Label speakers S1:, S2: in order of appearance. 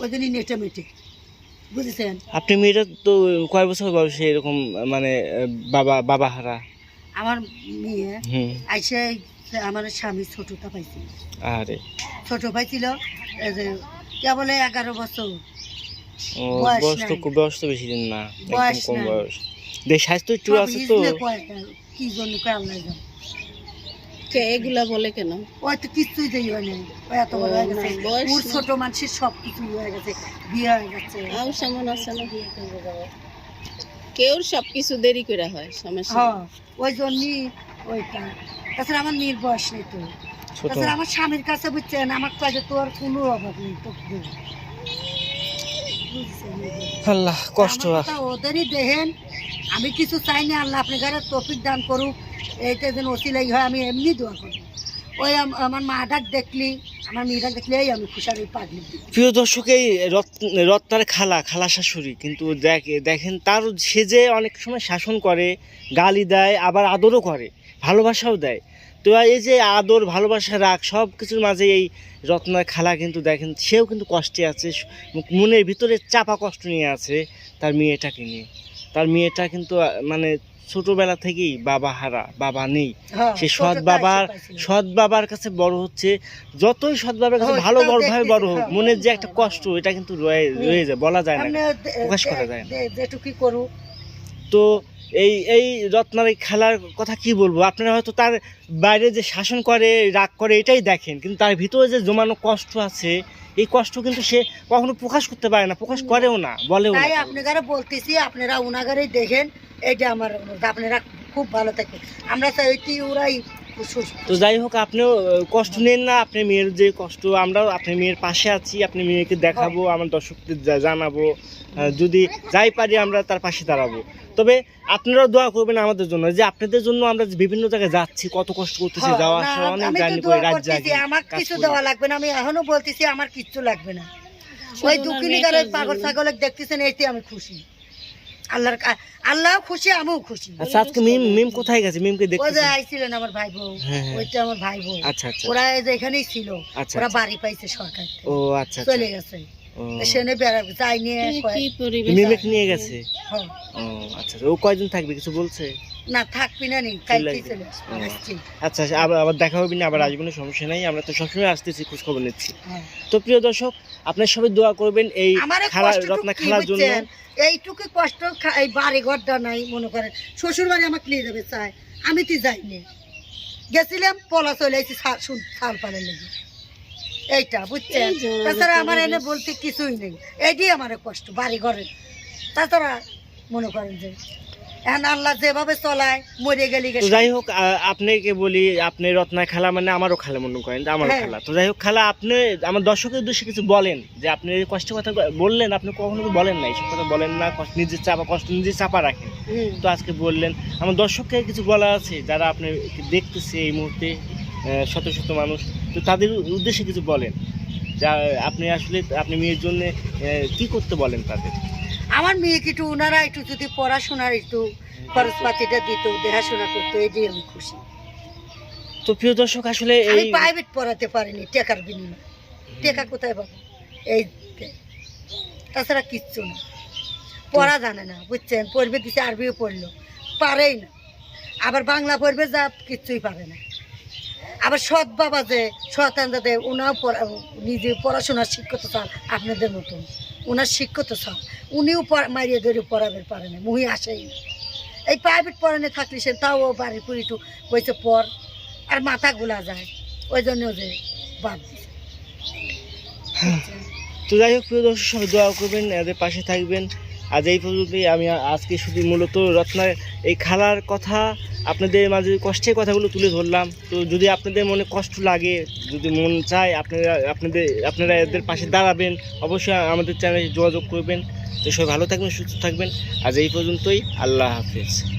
S1: ওই জন্যই নেটে মেটে বুঝেছেন?
S2: আপনি মেয়েটা তো কয় বছর বয়সে এরকম মানে বাবা বাবা হারা
S1: আমার মেয়ে আইসে আমার স্বামী ছোটটা পাইছিল
S2: আরে।
S1: ছোট পাইছিল এই যে কেবল এগারো বছর। বয়স
S2: তো খুব বয়স তো বেশি দিন না
S1: বয়স
S2: কম বয়স। স্বাস্থ্য একটু আছে তো।
S1: কি জন্য আল্লাহ।
S3: কে এগুলা বলে কেন?
S1: ওই তো কিছুই দেই হয় নাই। ওই এত বড় হয়ে গেছে। ওর ছোট মানুষের সব কিছু হয়ে গেছে। বিয়ে হয়ে গেছে।
S3: সেমন আছে না কেউ সব কিছু দেরি করে হয় সমস্যা
S1: হ্যাঁ ওই জন্যই ওইটা। তাছাড়া আমার মেয়ের বয়স নেই তো। তাছাড়া আমার স্বামীর কাছে বুঝছেন আমার কাছে তোর কোনো অভাব নেই তো।
S2: আল্লাহ কষ্ট
S1: কথা ওদেরই দেখেন। আমি কিছু চাই না আল্লাহ আপনি ঘরে তফিক দান করুক। এইটা যেন অসিলাই হয়, আমি এমনি দোয়া করি। ওই আমার মা ডাক দেখলি আমার মেয়ে ডাক দেখলি, এই আমি খুশারি পাগলি।
S2: প্রিয় দর্শক এই রত্ন রত্নার খালা খালা শাশুড়ি। কিন্তু দেখ- দেখেন তার সে যে অনেক সময় শাসন করে গালি দেয়, আবার আদরও করে, ভালোবাসাও দেয়। তো এই যে আদর, ভালোবাসা, রাগ, সব কিছুর মাঝে এই রত্নার খালা কিন্তু দেখেন, সেও কিন্তু কষ্টে আছে মনের ভিতরে চাপা কষ্ট নিয়ে আছে তার মেয়েটাকে নিয়ে। তার মেয়েটা কিন্তু মানে ছোটবেলা থেকেই বাবা হারা বাবা নেই।
S1: হ্যাঁ,
S2: সে সৎ বাবার সৎ বাবার কাছে বড় হচ্ছে। যতই সৎ বাবার কাছে
S1: হ্যাঁ,
S2: ভালো বড় ভাবে বড় হোক মনের যে
S1: হ্যাঁ,
S2: একটা
S1: হ্যাঁ।
S2: কষ্ট এটা কিন্তু রয়ে রয়ে যায় বলা যায় না প্রকাশ করা যায় না। তো এই এই রত্নার এই খেলার কথা কি বলব? আপনারা হয়তো তার বাইরে যে শাসন করে রাগ করে এটাই দেখেন। কিন্তু তার ভিতরে যে জমানো কষ্ট আছে এই কষ্ট কিন্তু সে কখনো প্রকাশ করতে পারে না প্রকাশ করেও না বলেও না।
S1: আপনারা বলতেছি আপনারা উনাগারেই দেখেন এইটা আমার আপনারা খুব ভালো থাকে আমরা ওরাই
S2: তো যাই হোক আপনিও কষ্ট নেন না আপনি মেয়ের যে কষ্ট আমরাও আপনি মেয়ের পাশে আছি আপনি মেয়েকে দেখাবো আমার দর্শকদের জানাব যদি যাই পারি আমরা তার পাশে দাঁড়াবো। তবে আপনারাও দোয়া করবেন আমাদের জন্য যে আপনাদের জন্য আমরা বিভিন্ন জায়গায় যাচ্ছি কত কষ্ট করতেছি
S1: হ্যাঁ,
S2: যাওয়া আসা অনেক
S1: আমি
S2: জার্নি করে রাত জাগি
S1: আমার কিছু দেওয়া লাগবে না আমি এখনও বলতেছি আমার কিচ্ছু লাগবে না ওই দুঃখিনীকারের
S3: মেয়েটার
S1: পাগল
S3: জন্য।
S1: ছাগল দেখতেছেন এইতে আমি খুশি আল্লাহর আল্লাহ খুশি আমিও খুশি
S2: আচ্ছা আজকে মিম মিম কোথায় গেছে মিমকে
S1: ওই
S2: দেখতে
S1: যে আইছিলেন আমার ভাই বউ
S2: হ্যাঁ, হ্যাঁ।
S1: ওইটা আমার ভাই বউ
S2: আচ্ছা আচ্ছা
S1: ওরা এই যে এখানেই ছিল
S2: আচ্ছা
S1: ওরা
S2: আচ্ছা।
S1: বাড়ি পাইছে সরকার থেকে।
S2: ও আচ্ছা আচ্ছা
S1: চলে গেছে। সেনে বেড়া যাই নিয়ে
S3: তুমি
S1: কয়-
S3: কি পরিবেশ
S2: মিমেকে নিয়ে গেছে। ও আচ্ছা ও কয়দিন থাকবে কিছু বলছে
S1: না থাকবি না নি কালকেই
S2: আসবে।
S1: চলে আসবি।
S2: ও।
S1: আসছি।
S2: আচ্ছা আবার আবার দেখা হবে না আবার আসবে না সমস্যা নাই আমরা তো সবসময় আসতেছি খোঁজ খবর নিচ্ছি। তো প্রিয় দর্শক আপনার সবাই দোয়া করবেন এই খালা রত্না খেলার জন্য
S1: এইটুকু কষ্ট এই বাড়ি ঘরটা নাই মনে করেন শ্বশুর বাড়ি আমাকে নিয়ে যাবে চাই আমি তো যাইনি গেছিলাম পলা চলে আসছি সাল পালের লেগে এইটা বুঝছেন? তাছাড়া আমার এনে বলতে কিছুই নেই। এটাই আমার কষ্ট বাড়ি ঘরের তাছাড়া মনে করেন যে এখন আল্লাহ যেভাবে চলায় মরে গেলি
S2: যাই হোক আপনাকে বলি আপনি রত্না খেলা মানে আমারও খেলা মনে করেন যে আমারও
S1: হ্যাঁ।
S2: খেলা। তো যাই হোক খেলা আপনি আমার দর্শকের উদ্দেশ্যে কিছু বলেন যে আপনি এই কথা বললেন আপনি কখনো বলেন না এইসব কথা বলেন না কষ্ট নিজের চাপা কষ্ট নিজে চাপা রাখেন। তো আজকে বললেন আমার দর্শককে কিছু বলা আছে যারা আপনি দেখতেছে এই মুহূর্তে শত শত মানুষ। তো তাদের উদ্দেশ্যে কিছু বলেন। যা আপনি আসলে আপনি মেয়ের জন্য কি করতে বলেন তাদের?
S1: আমার মেয়েকে একটু ওনারা একটু যদি পড়াশোনার একটু খরচপাতিটা দিত দেখাশোনা করতো এটাই আমি খুশি।
S2: তো প্রিয় দর্শক আসলে
S1: আমি
S2: এই
S1: প্রাইভেট পড়াতে পারিনি টাকার বিনিময়ে। টাকা কোথায় পাবো? এই তাছাড়া কিচ্ছু না। পড়া জানে না বুঝছেন? পড়বে দিছে আরবিও পড়ল। পারেই না। আবার বাংলা পড়বে যা কিচ্ছুই পারে না। আবার সৎ বাবা যে সন্তান যাতে ওনাও নিজে পড়াশোনার শিক্ষত চান, আপনাদের মতন। ওনার শিক্ষত চান। উনিও মারিয়ে ধরে পড়াবে, পারে না মুহি আসেই এই প্রাইভেট পড়ানো থাকলে সে তাও বাড়ির পুরিটু কইছে পড়, আর মাথা গোলা যায়। ওই জন্য যে বাদ
S2: তো যাই হোক, প্রিয় দর্শক, সবাই দোয়া করবেন, এদের পাশে থাকবেন। আজ এই পর্যন্তই। আমি আজকে শুধু মূলত রত্নার এই খেলার কথা আপনাদের মাঝে কষ্টের কথাগুলো তুলে ধরলাম। তো যদি আপনাদের মনে কষ্ট লাগে, যদি মন চায় আপনারা, আপনাদের, আপনারা এদের পাশে দাঁড়াবেন, অবশ্যই আমাদের চ্যানেলে যোগাযোগ করবেন। তো সবাই ভালো থাকবেন, সুস্থ থাকবেন। আজ এই পর্যন্তই, আল্লাহ হাফিজ।